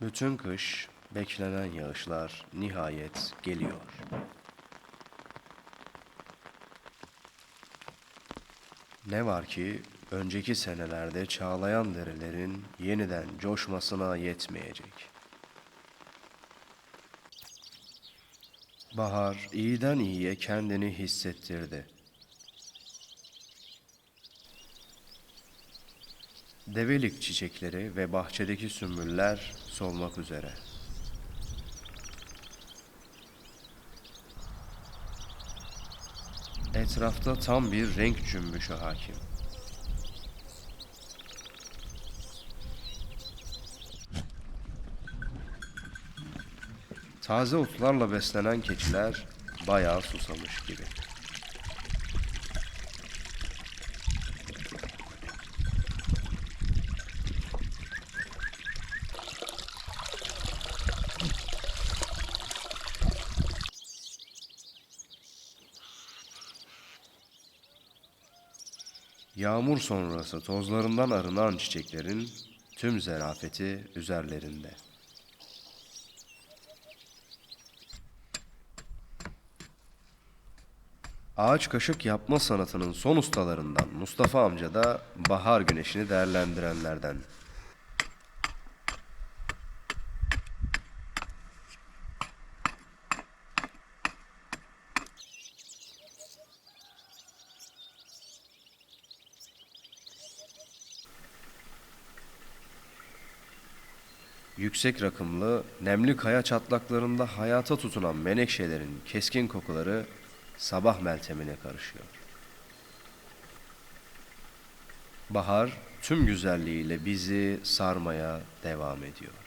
Bütün kış beklenen yağışlar nihayet geliyor. Ne var ki önceki senelerde çağlayan derelerin yeniden coşmasına yetmeyecek. Bahar iyiden iyiye kendini hissettirdi. Develik çiçekleri ve bahçedeki sümbüller solmak üzere. Etrafta tam bir renk cümbüşü hakim. Taze otlarla beslenen keçiler bayağı susamış gibi. Yağmur sonrası tozlarından arınan çiçeklerin tüm zerafeti üzerlerinde. Ağaç kaşık yapma sanatının son ustalarından Mustafa amca da bahar güneşini değerlendirenlerden. Yüksek rakımlı, nemli kaya çatlaklarında hayata tutunan menekşelerin keskin kokuları sabah meltemine karışıyor. Bahar tüm güzelliğiyle bizi sarmaya devam ediyor.